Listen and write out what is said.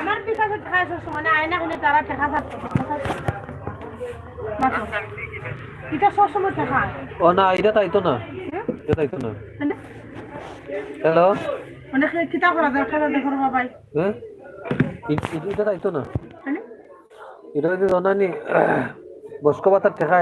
আমার ঠেকা আছে মানে আয়না হলে তারা ঠেকা থাকতো এটা সবসময় ঠেকা ও না এটা তাইতো না। এটা তাইতো না। হ্যালো মানে কিতা করা দরকার দেখো বাবাই। হ্যাঁ? এটা তাইতো না। হ্যাঁ? এটা যদি জানানি বস্কবাতার ঠেকা